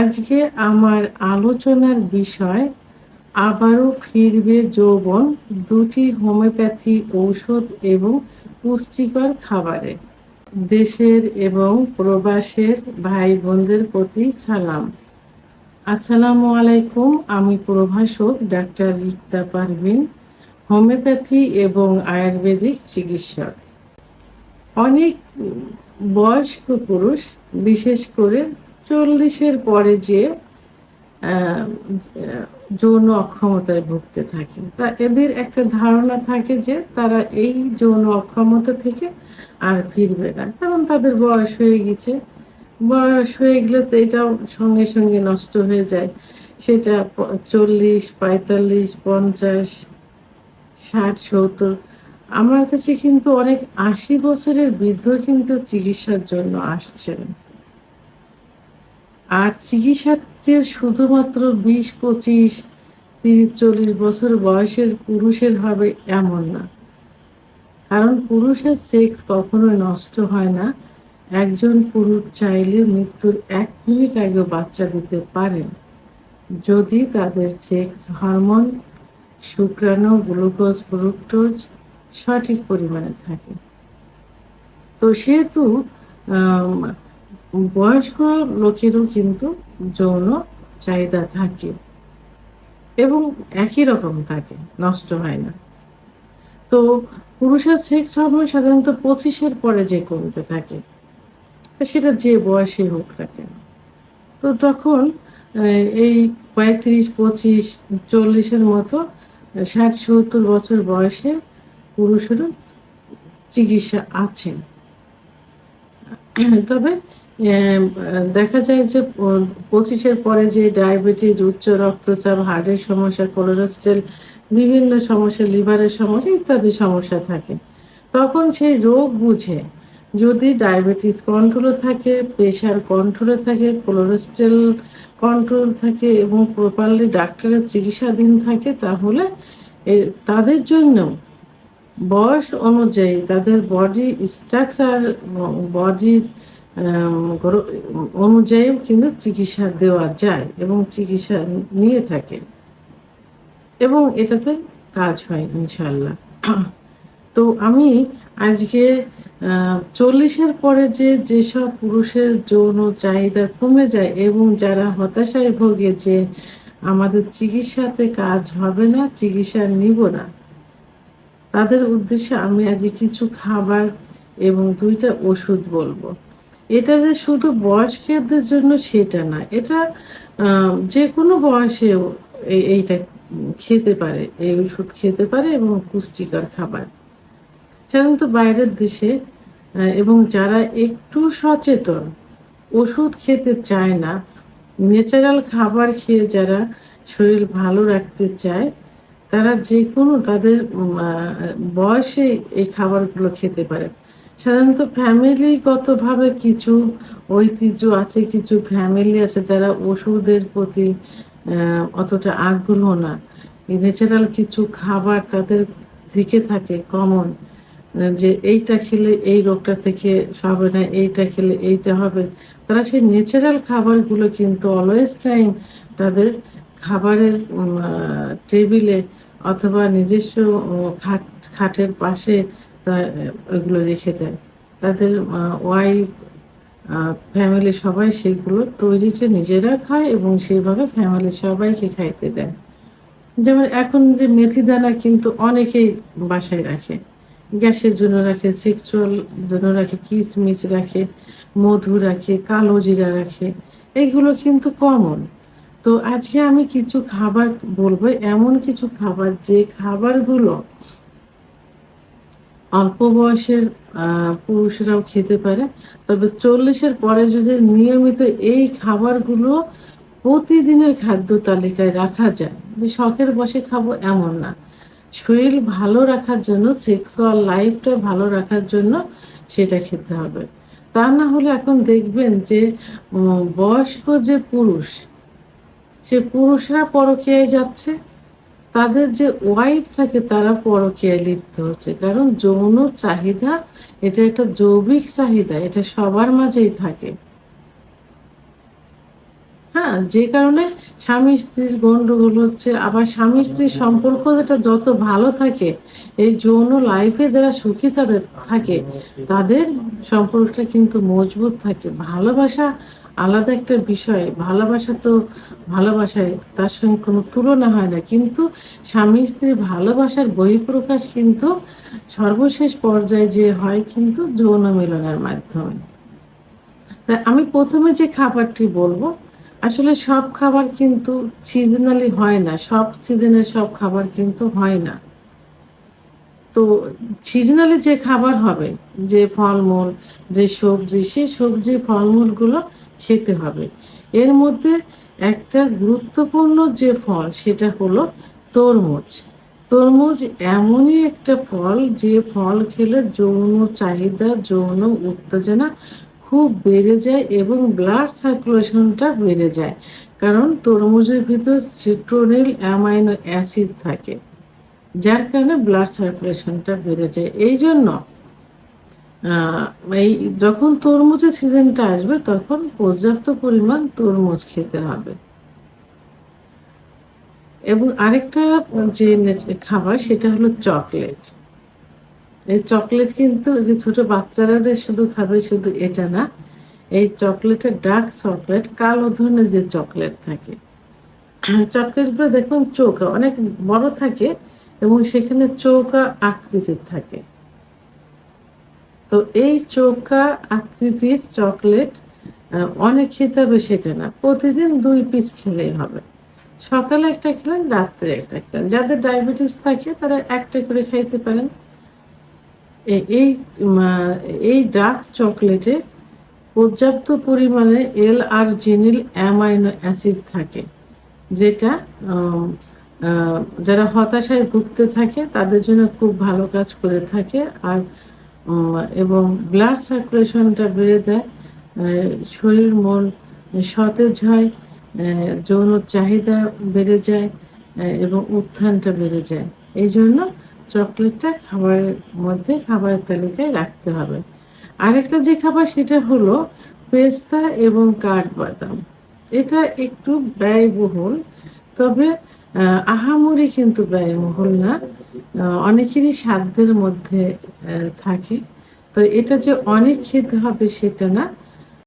আজকে আমার আলোচনার বিষয়, আবারও ফিরবে যৌবন, দুটি হোমিওপ্যাথি ঔষধ এবং পুষ্টিকর খাবারে। দেশের এবং প্রবাসের ভাই বোনদের প্রতি সালাম। আসসালামু আলাইকুম, আমি প্রভাষক ডাক্তার রিক্তা পারভিন, হোমিওপ্যাথি এবং আয়ুর্বেদিক চিকিৎসক। অনেক বয়স্ক পুরুষ, বিশেষ করে চল্লিশের পরে যে যৌন অক্ষমতায় ভুগতে থাকে। তা এদের একটা ধারণা থাকে যে, তারা এই যৌন অক্ষমতা থেকে আর ফিরবে না। কারণ তাদের বয়স হয়ে গেছে। বয়স হয়ে গেলে তো এটাও সঙ্গে সঙ্গে নষ্ট হয়ে যায়। সেটা চল্লিশ, পঁয়তাল্লিশ, পঞ্চাশ, ষাট, সত্তর। আমার কাছে কিন্তু অনেক আশি বছরের বৃদ্ধ কিন্তু চিকিৎসার জন্য আসছেন। আর চিকিৎসা যে শুধুমাত্র বিশ, পঁচিশ, তিরিশ, চল্লিশ বছর বয়সের পুরুষের হবে এমন না। কারণ পুরুষের সেক্স কখনোই নষ্ট হয় না। একজন পুরুষ চাইলে মৃত্যুর এক মিনিট আগেও বাচ্চা দিতে পারেন। যদি তাদের সেক্স হরমোন, শুক্রাণু, গ্লুকোজ, ফ্রুক্টোজ সঠিক পরিমাণে থাকে। তো সেহেতু বয়স্ক লোকেরও কিন্তু যৌন চাহিদা থাকে এবং একই রকম থাকে, নষ্ট হয় না। তো পুরুষের সেক্স হরমোন সাধারণত পঁচিশের পরে যে কমতে থাকে, তা সেটা যে বয়সে হোক না কেন। তো তখন এই পঁয়ত্রিশ, পঁচিশ, চল্লিশের মতো, ষাট, সত্তর বছর বয়সে পুরুষেরও চিকিৎসা আছে। তবে দেখা যায় যে পঁচিশের পরে যে ডায়াবেটিস, উচ্চ রক্তচাপ হার্টের সমস্যা, কোলেস্ট্রল, বিভিন্ন সমস্যা, লিভারের সমস্যা ইত্যাদি সমস্যা থাকে। তখন সেই রোগ বুঝে যদি ডায়াবেটিস কন্ট্রোলে থাকে, প্রেশার কন্ট্রোলে থাকে, কোলেস্ট্রল কন্ট্রোল থাকে এবং প্রপারলি ডাক্তারের চিকিৎসাধীন থাকে, তাহলে তাদের জন্য বয়স অনুযায়ী তাদের বডি স্ট্রাকচার বডির অনুযায়ী কিন্তু চিকিৎসা দেওয়া যায় এবং চিকিৎসা নিয়ে থাকে। এবং এটাতে কাজ হয় ইনশাল্লাহ তো আমি আজকে চল্লিশের পরে যে, যেসব পুরুষের যৌন চাহিদা কমে যায় এবং যারা হতাশায় ভোগে যে, আমাদের চিকিৎসাতে কাজ হবে না, চিকিৎসা নিব না তাদের উদ্দেশ্যে আমি আজকে কিছু খাবার এবং দুইটা ওষুধ বলব। এটা যে শুধু বয়স্কদের জন্য সেটা না, এটা যে কোনো বয়সেও এইটা খেতে পারে, এই ওষুধ খেতে পারে এবং পুষ্টিকর খাবার। সাধারণত বাইরের দেশে এবং যারা একটু সচেতন, ওষুধ খেতে চায় না, ন্যাচারাল খাবার খেয়ে যারা শরীর ভালো রাখতে চায় তারা যে কোনো তাদের বয়সে এই খাবারগুলো খেতে পারে। সাধারণত ফ্যামিলিগতভাবে কিছু ঐতিহ্য আছে, কিছু ফ্যামিলি আছে যারা ওষুধের প্রতি অতটা আগ্রহ না। ন্যাচারাল কিছু খাবার তাদের থেকে থাকে কমন যে এইটা খেলে এই রোগটা থেকে হবে না, এইটা খেলে এইটা হবে। তারা সেই ন্যাচারাল খাবারগুলো কিন্তু অলওয়েজ টাইম তাদের খাবারের টেবিলে অথবা নিজস্ব খাট, খাটের পাশে ওইগুলো রেখে দেয়। তাদের ওয়াইফ ফ্যামিলি সবাই সেগুলো তৈরি করে নিজেরা খায় এবং সেইভাবে ফ্যামিলি সবাইকে খাইতে দেয়। যেমন এখন যে মেথি দানা কিন্তু অনেকেই বাসায় রাখে। গ্যাসের জন্য রাখে সেক্সুয়াল জন্য রাখে, কিসমিস রাখে, মধু রাখে, কালো জিরা রাখে এইগুলো কিন্তু কমন তো আজকে আমি কিছু খাবার বলব, এমন কিছু খাবার যে খাবারগুলো অল্প বয়সের পুরুষরাও খেতে পারে। তবে চল্লিশের পরে যদি নিয়মিত এই খাবারগুলো প্রতিদিনের খাদ্য তালিকায় রাখা যায়, যে শখের বসে খাব এমন না। শরীর ভালো রাখার জন্য, সেক্সুয়াল লাইফটা ভালো রাখার জন্য সেটা খেতে হবে। তা না হলে এখন দেখবেন যে বয়স্ক যে পুরুষ সে পুরুষরা পরকীয়ায় যাচ্ছে, তাদের যে ওয়াইফ থাকে তারা পরকীয়ায় লিপ্ত হচ্ছে। কারণ যৌন চাহিদা, এটা একটা জৈবিক চাহিদা, এটা সবার মাঝেই থাকে। হ্যাঁ যে কারণে স্বামী স্ত্রীর গন্ডগোল হচ্ছে, আবার স্বামী স্ত্রীর সম্পর্ক যেটা যত ভালো থাকে, এই যৌন লাইফে যারা সুখী তাদের থাকে, তাদের সম্পর্কটা কিন্তু মজবুত থাকে। ভালোবাসা আলাদা একটা বিষয়, ভালোবাসা তো ভালোবাসায়, তার সঙ্গে কোনো তুলনা হয় না। কিন্তু স্বামী স্ত্রীর ভালোবাসার বহিঃপ্রকাশ কিন্তু সর্বশেষ পর্যায়ে যে হয় কিন্তু যৌন মিলনের মাধ্যমে। তা আমি প্রথমে যে খাবারটি বলব, আসলে সব খাবার কিন্তু সিজনালি হয় না, সব সিজনের সব খাবার কিন্তু হয় না। তো সিজনালি যে খাবার হবে, যে ফলমূল, যে সবজি, সেই সবজি ফলমূলগুলো খেতে হবে। এর মধ্যে একটা গুরুত্বপূর্ণ যে ফল, সেটা হলো তরমুজ। তরমুজ এমনই একটা ফল, যে ফল খেলে যৌন চাহিদা, যৌন উত্তেজনা খুব বেড়ে যায় এবং ব্লাড সার্কুলেশনটা বেড়ে যায়। কারণ তরমুজের ভিতর সিট্রোনিল অ্যামাইনো অ্যাসিড থাকে, যার কারণে ব্লাড সার্কুলেশনটা বেড়ে যায়। এই জন্য এই যখন তরমুজের সিজনটা আসবে, তখন পর্যাপ্ত পরিমাণ তরমুজ খেতে হবে। এবং আরেকটা যে খাবার, সেটা হলো চকলেট। এই চকলেট কিন্তু যে ছোট বাচ্চারা যে শুধু খাবে, শুধু এটা না, এই চকলেটের ডার্ক চকলেট, কালো ধরনের যে চকলেট থাকে। চকলেটগুলো দেখুন চৌকা, অনেক বড় থাকে এবং সেখানে চৌকা আকৃতির থাকে। তো এই চৌকা আকৃতির চকলেট অনেক খেতে হবে সেটা না। প্রতিদিন দুই পিস খেলেই হবে। সকালে একটা খেলেন, রাত্রে একটা খেলেন। যাদের ডায়াবেটিস থাকে, তারা একটা করে খাইতে পারেন। এই এই ডার্ক চকলেটে পর্যাপ্ত পরিমাণে এল আর জিনিল অ্যামাইনো অ্যাসিড থাকে যেটা যারা হতাশায় ভুগতে থাকে, তাদের জন্য খুব ভালো কাজ করে থাকে। আর এবং ব্লাড সার্কুলেশনটা বেড়ে দেয় শরীর, মন সতেজ হয় যৌন চাহিদা বেড়ে যায় এবং উত্থানটা বেড়ে যায়। এই জন্য চকলেটটা খাবারের মধ্যে খাবারের তালিকায় রাখতে হবে। আরেকটা যে খাবার সেটা হলো পেস্তা এবং কাঠবাদাম। এটা একটু ব্যয়বহুল, তবে আহামরি কিন্তু ব্যয়বহুল না। অনেকেরই সাধ্যের মধ্যে থাকে। তো এটা যে অনেক খেতে হবে সেটা না।